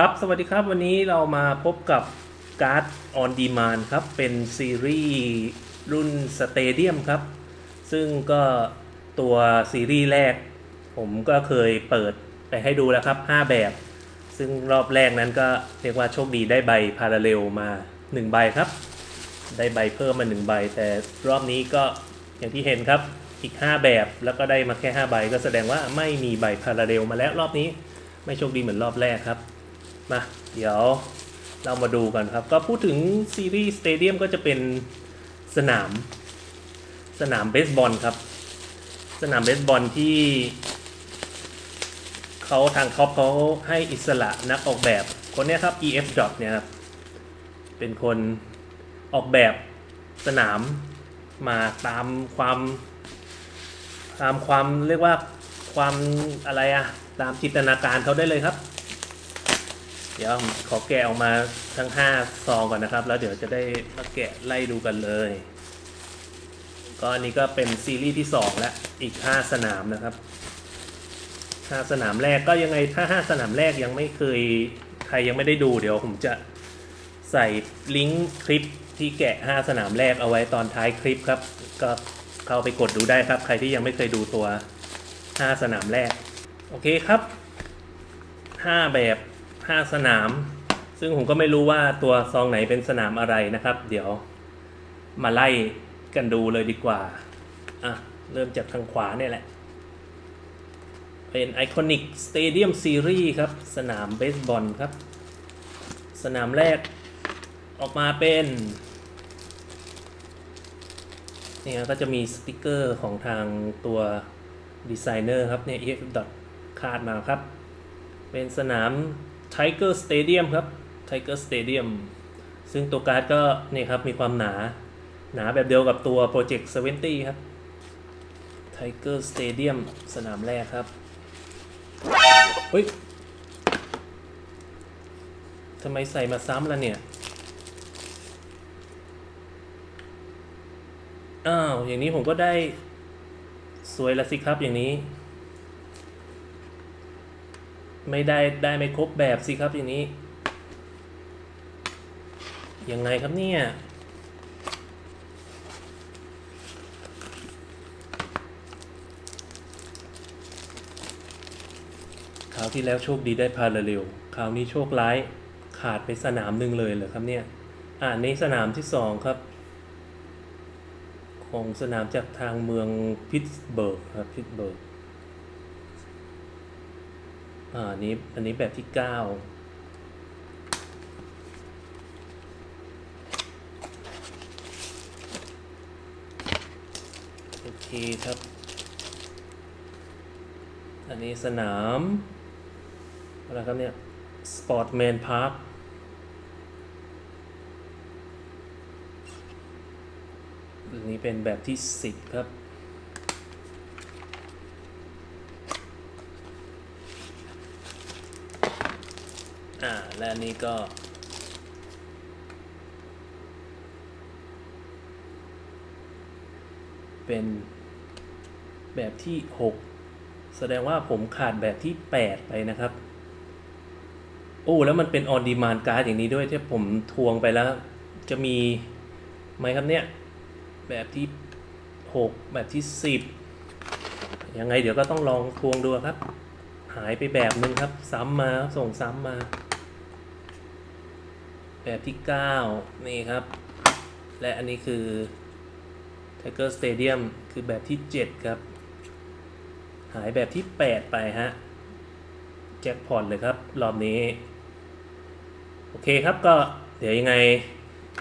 ครับ สวัสดีครับ วันนี้เรามาพบกับการ์ด on demand ครับ เป็นซีรีส์รุ่นสเตเดียมครับ ซึ่งก็ตัวซีรีส์แรก ผมก็เคยเปิดไปให้ดูแล้วครับ 5 แบบ ซึ่งรอบแรกนั้นก็เรียกว่าโชคดีได้ใบพาราเรลมา 1 ใบครับ ได้ใบเพิ่มมา 1 ใบ แต่รอบนี้ก็อย่างที่เห็นครับอีก 5 แบบแล้วก็ได้มาแค่ 5 ใบ ก็แสดงว่าไม่มีใบพาราเรลมาแล้วรอบนี้ ไม่โชคดีเหมือนรอบแรกครับ มาเดี๋ยวเรามาดูกันครับ ก็พูดถึงซีรีส์สเตเดียมก็จะเป็นสนาม สนามเบสบอลครับ สนามเบสบอลที่เขาทางท็อปเขาให้อิสระนักออกแบบ คนนี้ครับ EF Dot เนี่ยครับ เป็นคนออกแบบสนามมาตามความตามความเรียกว่าความอะไรอะตามจินตนาการเขาได้เลยครับ เดี๋ยวขอแกะออกมาทั้ง5ซองก่อนนะครับ แล้วเดี๋ยวจะได้มาแกะไล่ดูกันเลย ก็อันนี้ก็เป็นซีรีส์ที่2แล้วอีก5สนามนะครับ5สนามแรกก็ยังไงถ้า5สนามแรกยังไม่เคยใครยังไม่ได้ดู เดี๋ยวผมจะใส่ลิงก์คลิปที่แกะ 5 สนามแรกเอาไว้ตอนท้ายคลิปครับ ก็เข้าไปกดดูได้ครับ ใครที่ยังไม่เคยดูตัว 5 สนามแรก โอเคครับ 5 แบบ 5 สนาม ซึ่งผมก็ไม่รู้ว่าตัวซองไหนเป็นสนามอะไรนะครับ เดี๋ยวมาไล่กันดูเลยดีกว่า อะ เริ่มจากทางขวาเนี่ยแหละ เป็น Iconic Stadium Series ครับ สนามเบสบอลครับ สนามแรกออกมาเป็นเนี่ยก็จะมีสติกเกอร์ของทางตัวดีไซเนอร์ครับเนี่ย EF dot คาดมาครับ เป็นสนาม Tiger Stadium ครับ Tiger Stadium ซึ่งตัวการ์ดก็นี่ครับมีความหนาหนาแบบเดียวกับตัว Project 70 ครับ Tiger Stadium สนามแรกครับเฮ้ยทำไมใส่มาซ้ำล่ะเนี่ย อ้าว อย่างนี้ผมก็ได้สวยละสิครับอย่างนี้ ไม่ได้ได้ไม่ครบแบบสิครับอย่างนี้ ยังไงครับเนี่ย คราวที่แล้วโชคดีได้พาราเรลคราวนี้โชคร้ายขาดไปสนามหนึ่งเลยเหรอครับเนี่ย อ่านในสนามที่สองครับของสนามจากทางเมืองพิตสเบิร์กครับพิตสเบิร์ก อ่าอันนี้อันนี้แบบที่เก้าโอเคครับ อันนี้สนามอะไรครับเนี่ย Sportman Park อันนี้เป็นแบบที่10ครับ อ่า และอันนี้ก็ เป็นแบบที่ 6 แสดงว่าผมขาดแบบที่ 8 ไปนะครับ โอ้ แล้วมันเป็นออนดีมานการ์ดอย่างนี้ด้วยที่ผมทวงไปแล้ว จะมีไหมครับเนี่ย แบบที่ 6 แบบที่ 10 ยังไงเดี๋ยวก็ต้องลองทวงดูครับ หายไปแบบหนึ่งครับ ซ้ำมาส่งซ้ำมา แบบที่ 9 นี่ครับ และอันนี้คือ Tiger Stadium คือแบบที่ 7 ครับ หายแบบที่ 8 ไปฮะ แจ็คพอตเลยครับ รอบนี้ โอเคครับก็เดี๋ยวยังไง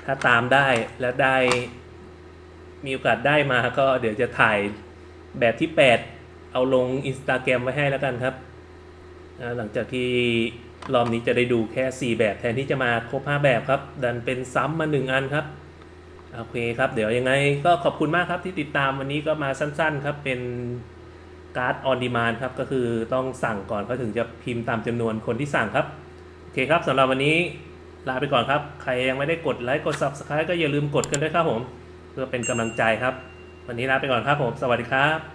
ถ้าตามได้และได้มีโอกาสได้มาก็เดี๋ยวจะถ่ายแบบที่ 8 เอาลงอินสตาแกรมไว้ให้แล้วกันครับ หลังจากที่ รอบนี้จะได้ดูแค่ 4 แบบแทนที่จะมาครบ 5 แบบครับ ดันเป็นซ้ำมา 1 อันครับ โอเคครับ เดี๋ยวยังไงก็ขอบคุณมากครับที่ติดตามวันนี้ก็มาสั้นๆครับเป็นการ์ดออนดีมานครับ ก็คือต้องสั่งก่อนเขาถึงจะพิมพ์ตามจำนวนคนที่สั่งครับ โอเคครับสำหรับวันนี้ลาไปก่อนครับ ใครยังไม่ได้กดไลค์กด Subscribe ก็อย่าลืมกดกันด้วยครับผม เพื่อเป็นกำลังใจครับ วันนี้ลาไปก่อนครับผม สวัสดีครับ